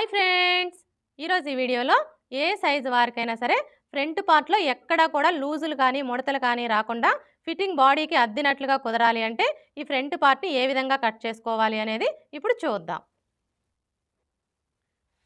Hi friends. ఈరోజు ఈ వీడియోలో ఏ సైజు వారికైనా సరే ఫ్రంట్ పార్ట్లో ఎక్కడా కూడా లూజులు కానీ ముడతలు కానీ రాకుండా ఫిట్టింగ్ బాడీకి అద్దినట్లుగా కుదరాలి అంటే ఈ ఫ్రంట్ పార్ట్ని ఏ విధంగా కట్ చేసుకోవాలి అనేది ఇప్పుడు చూద్దాం.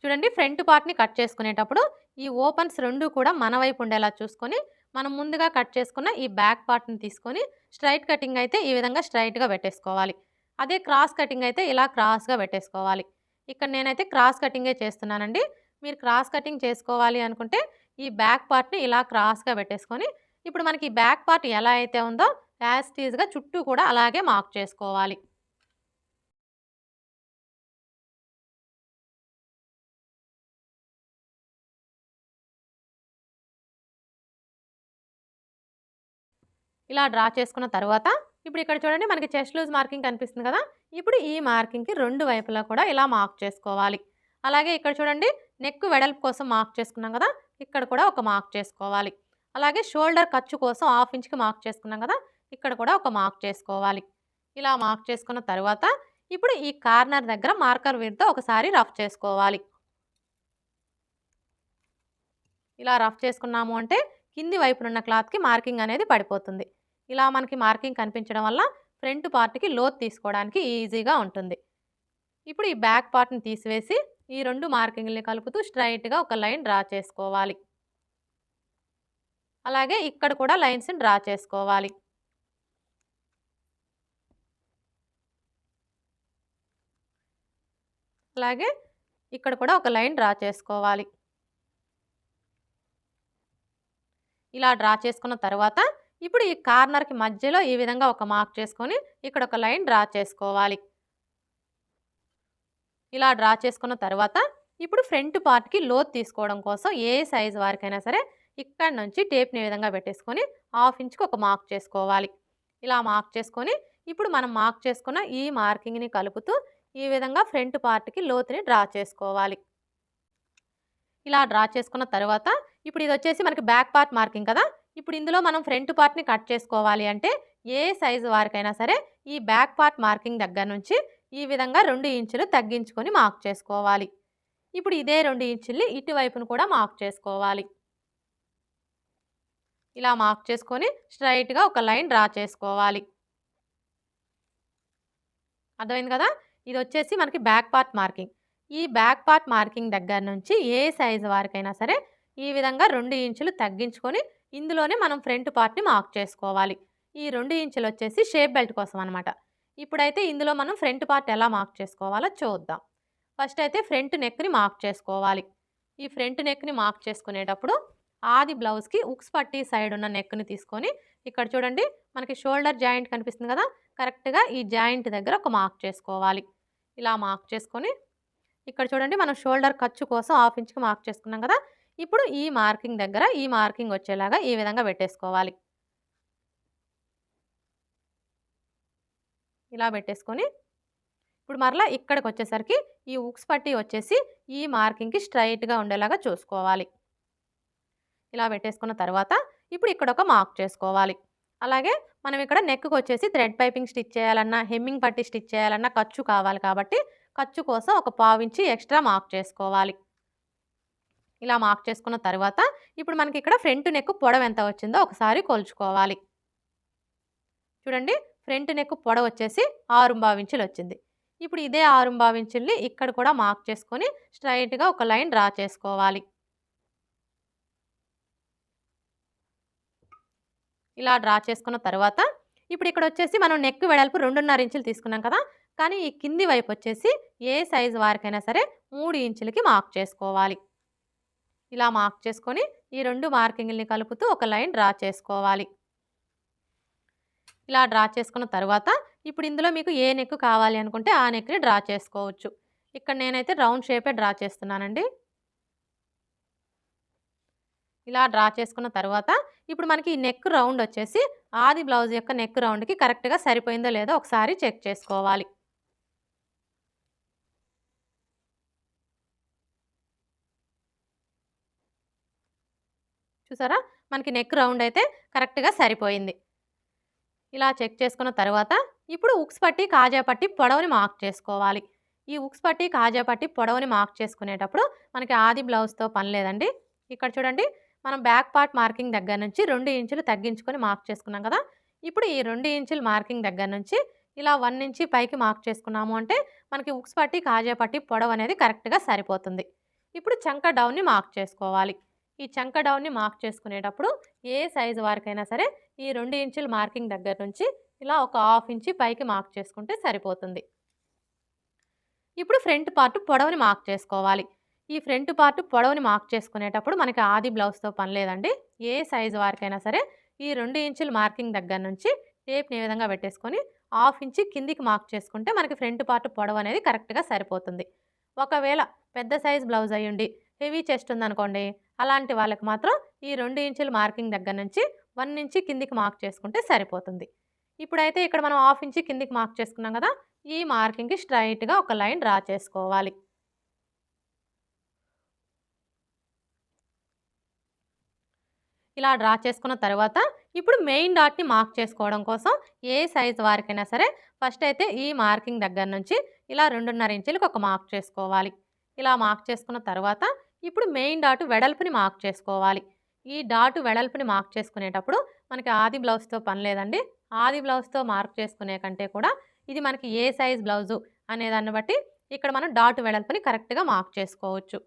చూడండి ఫ్రంట్ పార్ట్ని కట్ చేసుకునేటప్పుడు ఈ ఓపెన్స్ రెండు కూడా మన వైపు ఉండేలా చూసుకొని మనం ముందుగా కట్ చేసుకున్న ఈ బ్యాక్ పార్ట్ని తీసుకొని స్ట్రైట్ కటింగ్ అయితే ఈ విధంగా స్ట్రైట్గా పెట్టేసుకోవాలి. అదే క్రాస్ కటింగ్ అయితే ఇలా క్రాస్గా పెట్టేసుకోవాలి. ఇక్కడ నేనైతే క్రాస్ కటింగే చేస్తున్నానండి. మీరు క్రాస్ కటింగ్ చేసుకోవాలి అనుకుంటే ఈ బ్యాక్ పార్ట్ని ఇలా క్రాస్గా పెట్టేసుకొని ఇప్పుడు మనకి ఈ బ్యాక్ పార్ట్ ఎలా అయితే ఉందో యాస్టీజ్గా చుట్టూ కూడా అలాగే మార్క్ చేసుకోవాలి. ఇలా డ్రా చేసుకున్న తర్వాత ఇప్పుడు ఇక్కడ చూడండి మనకి చెస్ట్ లూజ్ మార్కింగ్ కనిపిస్తుంది కదా. ఇప్పుడు ఈ మార్కింగ్కి రెండు వైపులా కూడా ఇలా మార్క్ చేసుకోవాలి. అలాగే ఇక్కడ చూడండి నెక్ వెడల్పు కోసం మార్క్ చేసుకున్నాం కదా. ఇక్కడ కూడా ఒక మార్క్ చేసుకోవాలి. అలాగే షోల్డర్ ఖర్చు కోసం హాఫ్ ఇంచ్కి మార్క్ చేసుకున్నాం కదా. ఇక్కడ కూడా ఒక మార్క్ చేసుకోవాలి. ఇలా మార్క్ చేసుకున్న తర్వాత ఇప్పుడు ఈ కార్నర్ దగ్గర మార్కర్ వీరితో ఒకసారి రఫ్ చేసుకోవాలి. ఇలా రఫ్ చేసుకున్నాము అంటే కింది వైపునున్న క్లాత్కి మార్కింగ్ అనేది పడిపోతుంది. ఇలా మనకి మార్కింగ్ కనిపించడం వల్ల ఫ్రంట్ పార్ట్కి లోత్ తీసుకోవడానికి ఈజీగా ఉంటుంది. ఇప్పుడు ఈ బ్యాక్ పార్ట్ని తీసివేసి ఈ రెండు మార్కింగ్ని కలుపుతూ స్ట్రైట్గా ఒక లైన్ డ్రా చేసుకోవాలి. అలాగే ఇక్కడ కూడా లైన్స్ని డ్రా చేసుకోవాలి. అలాగే ఇక్కడ కూడా ఒక లైన్ డ్రా చేసుకోవాలి. ఇలా డ్రా చేసుకున్న తర్వాత ఇప్పుడు ఈ కార్నర్కి మధ్యలో ఈ విధంగా ఒక మార్క్ చేసుకొని ఇక్కడ ఒక లైన్ డ్రా చేసుకోవాలి. ఇలా డ్రా చేసుకున్న తర్వాత ఇప్పుడు ఫ్రంట్ పార్ట్కి లోత్ తీసుకోవడం కోసం ఏ సైజు వారికైనా సరే ఇక్కడ నుంచి టేప్ని విధంగా పెట్టేసుకొని హాఫ్ ఇంచ్కి ఒక మార్క్ చేసుకోవాలి. ఇలా మార్క్ చేసుకొని ఇప్పుడు మనం మార్క్ చేసుకున్న ఈ మార్కింగ్ని కలుపుతూ ఈ విధంగా ఫ్రంట్ పార్ట్కి లోతుని డ్రా చేసుకోవాలి. ఇలా డ్రా చేసుకున్న తర్వాత ఇప్పుడు ఇది వచ్చేసి మనకి బ్యాక్ పార్ట్ మార్కింగ్ కదా? ఇప్పుడు ఇందులో మనం ఫ్రంట్ పార్ట్ని కట్ చేసుకోవాలి అంటే ఏ సైజు వారికైనా సరే ఈ బ్యాక్ పార్ట్ మార్కింగ్ దగ్గర నుంచి ఈ విధంగా రెండు ఇంచులు తగ్గించుకొని మార్క్ చేసుకోవాలి. ఇప్పుడు ఇదే రెండు ఇంచుల్ని ఇటువైపును కూడా మార్క్ చేసుకోవాలి. ఇలా మార్క్ చేసుకొని స్ట్రైట్గా ఒక లైన్ డ్రా చేసుకోవాలి. అర్థమైంది కదా? ఇది వచ్చేసి మనకి బ్యాక్ పార్ట్ మార్కింగ్. ఈ బ్యాక్ పార్ట్ మార్కింగ్ దగ్గర నుంచి ఏ సైజు వారికైనా సరే ఈ విధంగా రెండు ఇంచులు తగ్గించుకొని ఇందులోనే మనం ఫ్రంట్ పార్ట్ని మార్క్ చేసుకోవాలి. ఈ రెండు ఇంచులు వచ్చేసి షేప్ బెల్ట్ కోసం అనమాట ఇప్పుడైతే ఇందులో మనం ఫ్రంట్ పార్ట్ ఎలా మార్క్ చేసుకోవాలో చూద్దాం. ఫస్ట్ అయితే ఫ్రంట్ నెక్ని మార్క్ చేసుకోవాలి. ఈ ఫ్రంట్ నెక్ని మార్క్ చేసుకునేటప్పుడు ఆది బ్లౌజ్కి ఉక్స్ పట్టి సైడ్ ఉన్న నెక్ని తీసుకొని ఇక్కడ చూడండి మనకి షోల్డర్ జాయింట్ కనిపిస్తుంది కదా కరెక్ట్గా ఈ జాయింట్ దగ్గర ఒక మార్క్ చేసుకోవాలి. ఇలా మార్క్ చేసుకొని ఇక్కడ చూడండి మనం షోల్డర్ ఖర్చు కోసం హాఫ్ ఇంచ్కి మార్క్ చేసుకున్నాం కదా ఇప్పుడు ఈ మార్కింగ్ దగ్గర ఈ మార్కింగ్ వచ్చేలాగా ఈ విధంగా పెట్టేసుకోవాలి. ఇలా పెట్టేసుకొని ఇప్పుడు మరలా ఇక్కడికి వచ్చేసరికి ఈ ఉక్స్ పట్టి వచ్చేసి ఈ మార్కింగ్కి స్ట్రైట్గా ఉండేలాగా చూసుకోవాలి. ఇలా పెట్టేసుకున్న తర్వాత ఇప్పుడు ఇక్కడ ఒక మార్క్ చేసుకోవాలి. అలాగే మనం ఇక్కడ నెక్కి వచ్చేసి థ్రెడ్ పైపింగ్ స్టిచ్ చేయాలన్నా హెమ్మింగ్ పట్టి స్టిచ్ చేయాలన్నా ఖర్చు కావాలి కాబట్టి ఖర్చు కోసం ఒక పావించి ఎక్స్ట్రా మార్క్ చేసుకోవాలి. ఇలా మార్క్ చేసుకున్న తర్వాత ఇప్పుడు మనకి ఇక్కడ ఫ్రంట్ నెక్ పొడవు ఎంత వచ్చిందో ఒకసారి కొలుచుకోవాలి. చూడండి ఫ్రంట్ నెక్ పొడవు వచ్చేసి ఆరు ఇంచులు వచ్చింది. ఇప్పుడు ఇదే ఆరు ఇంచుల్ని ఇక్కడ కూడా మార్క్ చేసుకొని స్ట్రైట్గా ఒక లైన్ డ్రా చేసుకోవాలి. ఇలా డ్రా చేసుకున్న తర్వాత ఇప్పుడు ఇక్కడ వచ్చేసి మనం నెక్ వెడల్పు రెండున్నర ఇంచులు తీసుకున్నాం కదా కానీ ఈ కింది వైపు వచ్చేసి ఏ సైజు వారికైనా సరే మూడు ఇంచులకి మార్క్ చేసుకోవాలి. ఇలా మార్క్ చేసుకొని ఈ రెండు మార్కింగ్ని కలుపుతూ ఒక లైన్ డ్రా చేసుకోవాలి. ఇలా డ్రా చేసుకున్న తర్వాత ఇప్పుడు ఇందులో మీకు ఏ నెక్ కావాలి అనుకుంటే ఆ నెక్ని డ్రా చేసుకోవచ్చు. ఇక్కడ నేనైతే రౌండ్ షేపే డ్రా చేస్తున్నానండి. ఇలా డ్రా చేసుకున్న తర్వాత ఇప్పుడు మనకి ఈ నెక్ రౌండ్ వచ్చేసి ఆది బ్లౌజ్ యొక్క నెక్ రౌండ్కి కరెక్ట్గా సరిపోయిందో లేదో ఒకసారి చెక్ చేసుకోవాలి. చూసారా? మనకి నెక్ రౌండ్ అయితే కరెక్ట్గా సరిపోయింది. ఇలా చెక్ చేసుకున్న తర్వాత ఇప్పుడు ఉక్స్ పట్టి కాజా పట్టి పొడవుని మార్క్ చేసుకోవాలి. ఈ ఉక్స్ పట్టి కాజా పట్టి పొడవుని మార్క్ చేసుకునేటప్పుడు మనకి ఆది బ్లౌజ్తో పని లేదండి. ఇక్కడ చూడండి మనం బ్యాక్ పార్ట్ మార్కింగ్ దగ్గర నుంచి రెండు ఇంచులు తగ్గించుకొని మార్క్ చేసుకున్నాం కదా? ఇప్పుడు ఈ రెండు ఇంచుల మార్కింగ్ దగ్గర నుంచి ఇలా వన్ ఇంచి పైకి మార్క్ చేసుకున్నాము అంటే మనకి ఉక్స్ పట్టి కాజా పట్టి పొడవు అనేది కరెక్ట్గా సరిపోతుంది. ఇప్పుడు చంక డౌన్ని మార్క్ చేసుకోవాలి. ఈ చంక డౌన్ని మార్క్ చేసుకునేటప్పుడు ఏ సైజు వారికైనా సరే ఈ రెండు ఇంచుల మార్కింగ్ దగ్గర నుంచి ఇలా ఒక హాఫ్ ఇంచి పైకి మార్క్ చేసుకుంటే సరిపోతుంది. ఇప్పుడు ఫ్రంట్ పార్ట్ పొడవుని మార్క్ చేసుకోవాలి. ఈ ఫ్రంట్ పార్ట్ పొడవుని మార్క్ చేసుకునేటప్పుడు మనకి ఆది బ్లౌజ్తో పని లేదండి. ఏ సైజు వారికైనా సరే ఈ రెండు ఇంచుల మార్కింగ్ దగ్గర నుంచి టేప్ని ఏ విధంగా పెట్టేసుకొని హాఫ్ ఇంచి కిందికి మార్క్ చేసుకుంటే మనకి ఫ్రంట్ పార్ట్ పొడవు అనేది కరెక్ట్గా సరిపోతుంది. ఒకవేళ పెద్ద సైజ్ బ్లౌజ్ అయ్యుండి హెవీ చెస్ట్ ఉందనుకోండి అలాంటి వాళ్ళకి మాత్రం ఈ రెండు ఇంచుల మార్కింగ్ దగ్గర నుంచి వన్ ఇంచి కిందికి మార్క్ చేసుకుంటే సరిపోతుంది. ఇప్పుడైతే ఇక్కడ మనం హాఫ్ ఇంచి కిందికి మార్క్ చేసుకున్నాం కదా ఈ మార్కింగ్కి స్ట్రైట్గా ఒక లైన్ డ్రా చేసుకోవాలి. ఇలా డ్రా చేసుకున్న తర్వాత ఇప్పుడు మెయిన్ డాట్ని మార్క్ చేసుకోవడం కోసం ఏ సైజ్ వారికైనా సరే ఫస్ట్ అయితే ఈ మార్కింగ్ దగ్గర నుంచి ఇలా రెండున్నర ఇంచులకు ఒక మార్క్ చేసుకోవాలి. ఇలా మార్క్ చేసుకున్న తర్వాత ఇప్పుడు మెయిన్ డాటు వెడల్పుని మార్క్ చేసుకోవాలి. ఈ డాటు వెడల్పుని మార్క్ చేసుకునేటప్పుడు మనకి ఆది బ్లౌజ్తో పని లేదండి. ఆది బ్లౌజ్తో మార్క్ చేసుకునే కంటే కూడా ఇది మనకి ఏ సైజ్ బ్లౌజు అనే దాన్ని బట్టి ఇక్కడ మనం డాటు వెడల్పుని కరెక్ట్గా మార్క్ చేసుకోవచ్చు.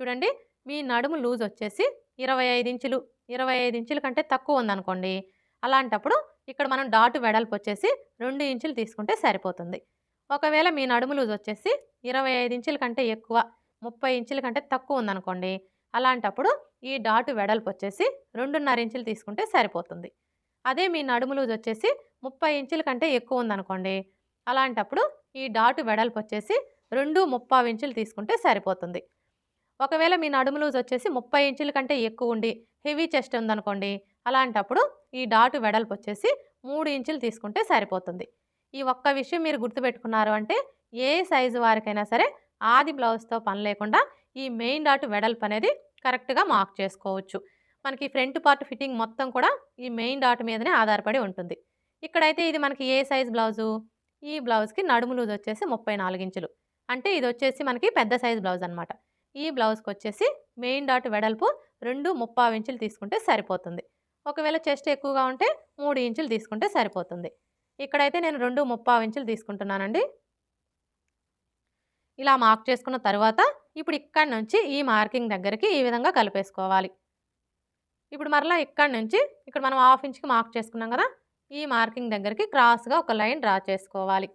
చూడండి మీ నడుము లూజ్ వచ్చేసి ఇరవై ఐదు ఇంచులు ఇరవై ఐదు ఇంచుల కంటే తక్కువ ఉందనుకోండి. అలాంటప్పుడు ఇక్కడ మనం డాటు వెడల్పు వచ్చేసి రెండు ఇంచులు తీసుకుంటే సరిపోతుంది. ఒకవేళ మీ నడుము లూజ్ వచ్చేసి ఇరవై ఐదు ఇంచుల కంటే ఎక్కువ ముప్పై ఇంచుల కంటే తక్కువ ఉందనుకోండి అలాంటప్పుడు ఈ డాటు వెడల్పు వచ్చేసి రెండున్నర ఇంచులు తీసుకుంటే సరిపోతుంది. అదే మీ నడుము లూజ్ వచ్చేసి ముప్పై ఇంచుల కంటే ఎక్కువ ఉందనుకోండి అలాంటప్పుడు ఈ డాటు వెడల్పు వచ్చేసి రెండు ముప్పై ఇంచులు తీసుకుంటే సరిపోతుంది. ఒకవేళ మీ నడుము లూజ్ వచ్చేసి ముప్పై ఇంచుల కంటే ఎక్కువ ఉండి హెవీ చెస్ట్ ఉందనుకోండి అలాంటప్పుడు ఈ డాటు వెడల్పు వచ్చేసి మూడు ఇంచులు తీసుకుంటే సరిపోతుంది. ఈ ఒక్క విషయం మీరు గుర్తుపెట్టుకున్నారు అంటే ఏ సైజు వారికైనా సరే ఆది బ్లౌజ్తో పని లేకుండా ఈ మెయిన్ డాట్ వెడల్పు అనేది కరెక్ట్గా మార్క్ చేసుకోవచ్చు. మనకి ఫ్రంట్ పార్ట్ ఫిట్టింగ్ మొత్తం కూడా ఈ మెయిన్ డాట్ మీదనే ఆధారపడి ఉంటుంది. ఇక్కడైతే ఇది మనకి ఏ సైజ్ బ్లౌజు? ఈ బ్లౌజ్కి నడుము లూజ్ వచ్చేసి ముప్పై నాలుగు ఇంచులు. అంటే ఇది వచ్చేసి మనకి పెద్ద సైజ్ బ్లౌజ్ అనమాట ఈ బ్లౌజ్కి వచ్చేసి మెయిన్ డాట్ వెడల్పు రెండు ముప్పావు ఇంచులు తీసుకుంటే సరిపోతుంది. ఒకవేళ చెస్ట్ ఎక్కువగా ఉంటే మూడు ఇంచులు తీసుకుంటే సరిపోతుంది. ఇక్కడైతే నేను రెండు ముప్పావు ఇంచులు తీసుకుంటున్నానండి. ఇలా మార్క్ చేసుకున్న తర్వాత ఇప్పుడు ఇక్కడ నుంచి ఈ మార్కింగ్ దగ్గరికి ఈ విధంగా కలిపేసుకోవాలి. ఇప్పుడు మరలా ఇక్కడ నుంచి ఇక్కడ మనం హాఫ్ ఇంచ్కి మార్క్ చేసుకున్నాం కదా ఈ మార్కింగ్ దగ్గరికి క్రాస్గా ఒక లైన్ డ్రా చేసుకోవాలి.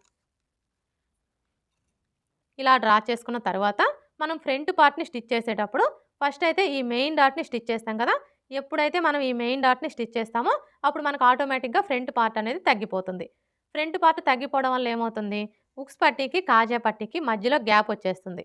ఇలా డ్రా చేసుకున్న తర్వాత మనం ఫ్రంట్ పార్ట్ని స్టిచ్ చేసేటప్పుడు ఫస్ట్ అయితే ఈ మెయిన్ డాట్ని స్టిచ్ చేస్తాం కదా ఎప్పుడైతే మనం ఈ మెయిన్ డాట్ని స్టిచ్ చేస్తామో అప్పుడు మనకు ఆటోమేటిక్గా ఫ్రంట్ పార్ట్ అనేది తగ్గిపోతుంది. ఫ్రంట్ పార్ట్ తగ్గిపోవడం వల్ల ఏమవుతుంది? ఉక్స్ పట్టీకి కాజా పట్టీకి మధ్యలో గ్యాప్ వచ్చేస్తుంది.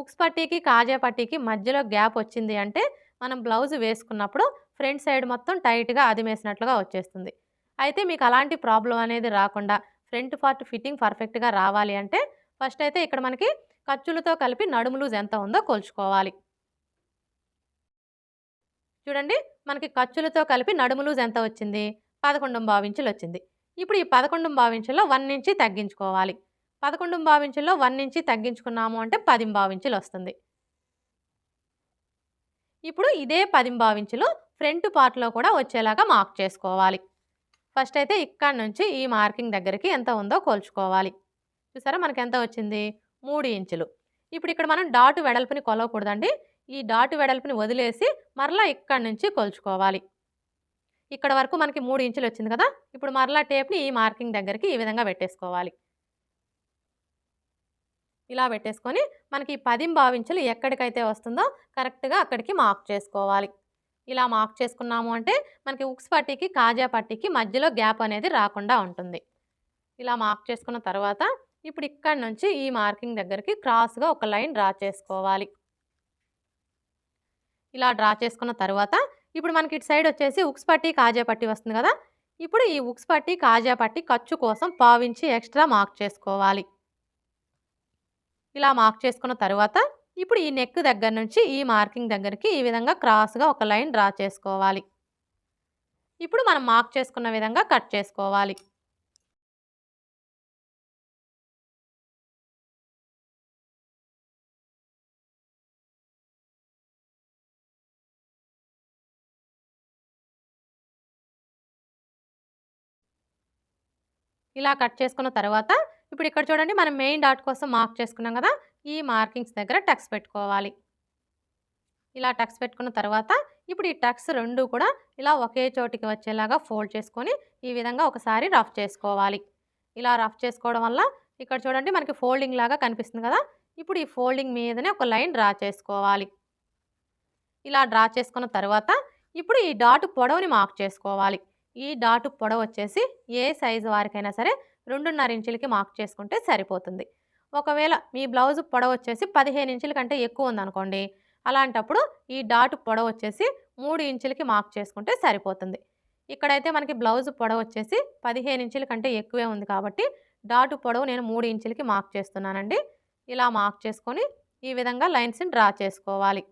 ఉక్స్ పట్టీకి కాజా పట్టీకి మధ్యలో గ్యాప్ వచ్చింది అంటే మనం బ్లౌజ్ వేసుకున్నప్పుడు ఫ్రంట్ సైడ్ మొత్తం టైట్గా అదిమేసినట్లుగా వచ్చేస్తుంది. అయితే మీకు అలాంటి ప్రాబ్లం అనేది రాకుండా ఫ్రంట్ పార్ట్ ఫిట్టింగ్ పర్ఫెక్ట్గా రావాలి అంటే ఫస్ట్ అయితే ఇక్కడ మనకి ఖర్చులతో కలిపి నడుము లూజ్ ఎంత ఉందో కొలుచుకోవాలి. చూడండి మనకి ఖర్చులతో కలిపి నడుము లూజ్ ఎంత వచ్చింది? పదకొండు భావించులు వచ్చింది. ఇప్పుడు ఈ పదకొండు భావించుల్లో వన్ నుంచి తగ్గించుకోవాలి. పదకొండు భావించుల్లో వన్ నుంచి తగ్గించుకున్నాము అంటే పది భావించులు వస్తుంది. ఇప్పుడు ఇదే పది భావించులు ఫ్రంట్ పార్ట్లో కూడా వచ్చేలాగా మార్క్ చేసుకోవాలి. ఫస్ట్ అయితే ఇక్కడ నుంచి ఈ మార్కింగ్ దగ్గరికి ఎంత ఉందో కోల్చుకోవాలి. చూసారా మనకి ఎంత వచ్చింది? మూడు ఇంచులు. ఇప్పుడు ఇక్కడ మనం డాటు వెడల్పుని కొలవకూడదండి. ఈ డాటు వెడల్పుని వదిలేసి మరలా ఇక్కడి నుంచి కొలుచుకోవాలి. ఇక్కడ వరకు మనకి మూడు ఇంచులు వచ్చింది కదా? ఇప్పుడు మరలా టేప్ని ఈ మార్కింగ్ దగ్గరికి ఈ విధంగా పెట్టేసుకోవాలి. ఇలా పెట్టేసుకొని మనకి ఈ పది భావించులు ఎక్కడికైతే వస్తుందో కరెక్ట్గా అక్కడికి మార్క్ చేసుకోవాలి. ఇలా మార్క్ చేసుకున్నాము అంటే మనకి ఉక్స్ పట్టీకి కాజా పట్టీకి మధ్యలో గ్యాప్ అనేది రాకుండా ఉంటుంది. ఇలా మార్క్ చేసుకున్న తర్వాత ఇప్పుడు ఇక్కడ నుంచి ఈ మార్కింగ్ దగ్గరికి క్రాస్గా ఒక లైన్ డ్రా చేసుకోవాలి. ఇలా డ్రా చేసుకున్న తర్వాత ఇప్పుడు మనకి ఇటు సైడ్ వచ్చేసి ఉక్స్ పట్టి కాజా పట్టి వస్తుంది కదా? ఇప్పుడు ఈ ఉక్స్ పట్టి కాజా పట్టి ఖర్చు కోసం పావించి ఎక్స్ట్రా మార్క్ చేసుకోవాలి. ఇలా మార్క్ చేసుకున్న తర్వాత ఇప్పుడు ఈ నెక్ దగ్గర నుంచి ఈ మార్కింగ్ దగ్గరికి ఈ విధంగా క్రాస్గా ఒక లైన్ డ్రా చేసుకోవాలి. ఇప్పుడు మనం మార్క్ చేసుకున్న విధంగా కట్ చేసుకోవాలి. ఇలా కట్ చేసుకున్న తర్వాత ఇప్పుడు ఇక్కడ చూడండి మనం మెయిన్ డాట్ కోసం మార్క్ చేసుకున్నాం కదా ఈ మార్కింగ్స్ దగ్గర టక్స్ పెట్టుకోవాలి. ఇలా టక్స్ పెట్టుకున్న తర్వాత ఇప్పుడు ఈ టక్స్ రెండు కూడా ఇలా ఒకే చోటికి వచ్చేలాగా ఫోల్డ్ చేసుకొని ఈ విధంగా ఒకసారి రఫ్ చేసుకోవాలి. ఇలా రఫ్ చేసుకోవడం వల్ల ఇక్కడ చూడండి మనకి ఫోల్డింగ్ లాగా కనిపిస్తుంది కదా ఇప్పుడు ఈ ఫోల్డింగ్ మీదనే ఒక లైన్ డ్రా చేసుకోవాలి. ఇలా డ్రా చేసుకున్న తర్వాత ఇప్పుడు ఈ డాట్ పొడవుని మార్క్ చేసుకోవాలి. ఈ డాట్ పొడవు వచ్చేసి ఏ సైజు వారికైనా సరే రెండున్నర ఇంచులకి మార్క్ చేసుకుంటే సరిపోతుంది. ఒకవేళ మీ బ్లౌజ్ పొడవు వచ్చేసి పదిహేను ఇంచుల కంటే ఎక్కువ ఉందనుకోండి అలాంటప్పుడు ఈ డాట్ పొడవు వచ్చేసి మూడు ఇంచులకి మార్క్ చేసుకుంటే సరిపోతుంది. ఇక్కడైతే మనకి బ్లౌజ్ పొడవు వచ్చేసి పదిహేను ఇంచుల కంటే ఎక్కువే ఉంది కాబట్టి డాటు పొడవు నేను మూడు ఇంచులకి మార్క్ చేస్తున్నానండి. ఇలా మార్క్ చేసుకొని ఈ విధంగా లైన్స్ని డ్రా చేసుకోవాలి.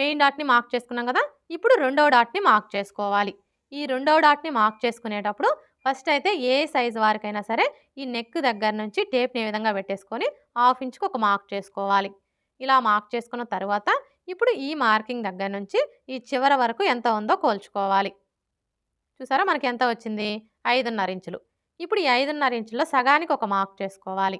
మెయిన్ డాట్ని మార్క్ చేసుకున్నాం కదా ఇప్పుడు రెండవ డాట్ని మార్క్ చేసుకోవాలి. ఈ రెండవ డాట్ని మార్క్ చేసుకునేటప్పుడు ఫస్ట్ అయితే ఏ సైజు వారికైనా సరే ఈ నెక్ దగ్గర నుంచి టేప్ని ఏ విధంగా పెట్టేసుకొని హాఫ్ ఇంచుకు ఒక మార్క్ చేసుకోవాలి. ఇలా మార్క్ చేసుకున్న తర్వాత ఇప్పుడు ఈ మార్కింగ్ దగ్గర నుంచి ఈ చివర వరకు ఎంత ఉందో కోల్చుకోవాలి. చూసారా మనకి ఎంత వచ్చింది? ఐదున్నర ఇంచులు. ఇప్పుడు ఈ ఐదున్నర ఇంచుల్లో సగానికి ఒక మార్క్ చేసుకోవాలి.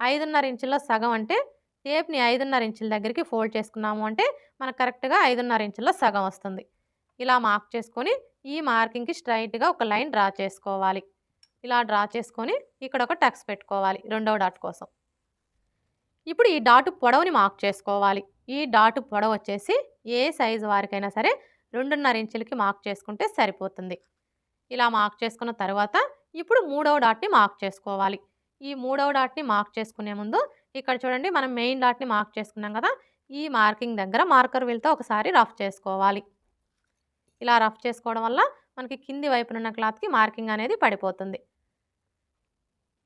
ఐదున్నర ఇంచుల్లో సగం అంటే టేప్ని ఐదున్నర ఇంచుల దగ్గరికి ఫోల్డ్ చేసుకున్నాము అంటే మనకు కరెక్ట్గా ఐదున్నర ఇంచుల్లో సగం వస్తుంది. ఇలా మార్క్ చేసుకొని ఈ మార్కింగ్కి స్ట్రైట్గా ఒక లైన్ డ్రా చేసుకోవాలి. ఇలా డ్రా చేసుకొని ఇక్కడ ఒక టక్స్ పెట్టుకోవాలి రెండవ డాట్ కోసం. ఇప్పుడు ఈ డాటు పొడవుని మార్క్ చేసుకోవాలి. ఈ డాటు పొడవు వచ్చేసి ఏ సైజు వారికైనా సరే రెండున్నర ఇంచులకి మార్క్ చేసుకుంటే సరిపోతుంది. ఇలా మార్క్ చేసుకున్న తర్వాత ఇప్పుడు మూడవ డాట్ని మార్క్ చేసుకోవాలి. ఈ మూడవ డాట్ని మార్క్ చేసుకునే ముందు ఇక్కడ చూడండి మనం మెయిన్ డాట్ని మార్క్ చేసుకున్నాం కదా ఈ మార్కింగ్ దగ్గర మార్కర్ వీల్తో ఒకసారి రఫ్ చేసుకోవాలి. ఇలా రఫ్ చేసుకోవడం వల్ల మనకి కింది వైపునున్న క్లాత్కి మార్కింగ్ అనేది పడిపోతుంది.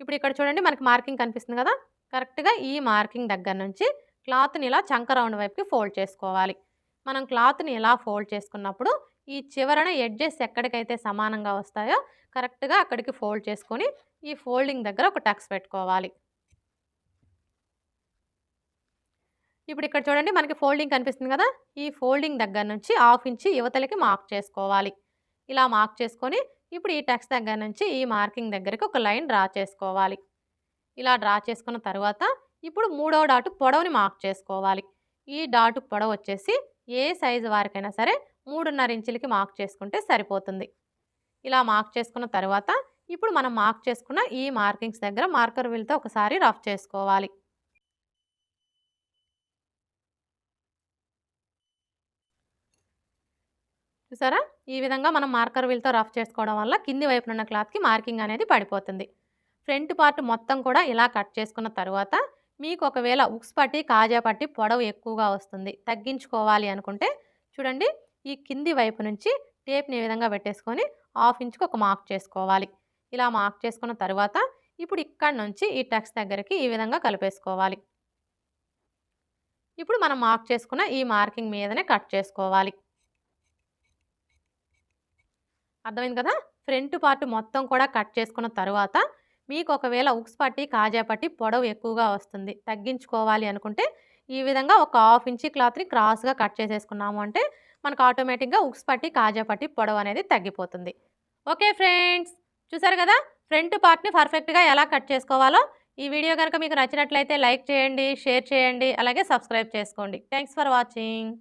ఇప్పుడు ఇక్కడ చూడండి మనకి మార్కింగ్ కనిపిస్తుంది కదా కరెక్ట్గా ఈ మార్కింగ్ దగ్గర నుంచి క్లాత్ని ఇలా చంక రౌండ్ వైపుకి ఫోల్డ్ చేసుకోవాలి. మనం క్లాత్ని ఇలా ఫోల్డ్ చేసుకున్నప్పుడు ఈ చివరన ఎడ్జెస్ ఎక్కడికైతే సమానంగా వస్తాయో కరెక్ట్గా అక్కడికి ఫోల్డ్ చేసుకొని ఈ ఫోల్డింగ్ దగ్గర ఒక టక్స్ పెట్టుకోవాలి. ఇప్పుడు ఇక్కడ చూడండి మనకి ఫోల్డింగ్ కనిపిస్తుంది కదా? ఈ ఫోల్డింగ్ దగ్గర నుంచి హాఫ్ ఇంచి యువతలకి మార్క్ చేసుకోవాలి. ఇలా మార్క్ చేసుకొని ఇప్పుడు ఈ టెక్స్ట్ దగ్గర నుంచి ఈ మార్కింగ్ దగ్గరికి ఒక లైన్ డ్రా చేసుకోవాలి. ఇలా డ్రా చేసుకున్న తర్వాత ఇప్పుడు మూడవ డాటు పొడవుని మార్క్ చేసుకోవాలి. ఈ డాటు పొడవు వచ్చేసి ఏ సైజు వారికైనా సరే మూడున్నర ఇంచులకి మార్క్ చేసుకుంటే సరిపోతుంది. ఇలా మార్క్ చేసుకున్న తర్వాత ఇప్పుడు మనం మార్క్ చేసుకున్న ఈ మార్కింగ్స్ దగ్గర మార్కర్ వీల్తో ఒకసారి రఫ్ చేసుకోవాలి. చూసారా? ఈ విధంగా మనం మార్కర్ వీల్తో రఫ్ చేసుకోవడం వల్ల కింది వైపున ఉన్న క్లాత్కి మార్కింగ్ అనేది పడిపోతుంది. ఫ్రంట్ పార్ట్ మొత్తం కూడా ఇలా కట్ చేసుకున్న తర్వాత మీకు ఒకవేళ ఉక్స్ పట్టి కాజా పట్టి పొడవు ఎక్కువగా వస్తుంది తగ్గించుకోవాలి అనుకుంటే చూడండి ఈ కింది వైపు నుంచి టేప్ని ఈ విధంగా పెట్టేసుకొని హాఫ్ ఇంచ్కి ఒక మార్క్ చేసుకోవాలి. ఇలా మార్క్ చేసుకున్న తర్వాత ఇప్పుడు ఇక్కడ నుంచి ఈ టక్స్ దగ్గరికి ఈ విధంగా కలిపేసుకోవాలి. ఇప్పుడు మనం మార్క్ చేసుకున్న ఈ మార్కింగ్ మీదనే కట్ చేసుకోవాలి. అర్థమైంది కదా? ఫ్రంట్ పార్ట్ మొత్తం కూడా కట్ చేసుకున్న తర్వాత మీకు ఒకవేళ ఉక్స్ పట్టి కాజా పట్టి పొడవు ఎక్కువగా వస్తుంది. తగ్గించుకోవాలి అనుకుంటే ఈ విధంగా ఒక హాఫ్ ఇంచి క్లాత్ని క్రాస్గా కట్ చేసేసుకున్నాము అంటే మనకు ఆటోమేటిక్గా ఉక్స్ పట్టి కాజా పట్టి పొడవు అనేది తగ్గిపోతుంది. ఓకే ఫ్రెండ్స్ చూసారు కదా? ఫ్రంట్ పార్ట్ని పర్ఫెక్ట్గా ఎలా కట్ చేసుకోవాలో ఈ వీడియో కనుక మీకు నచ్చినట్లయితే లైక్ చేయండి షేర్ చేయండి అలాగే సబ్స్క్రైబ్ చేసుకోండి. Thanks for watching.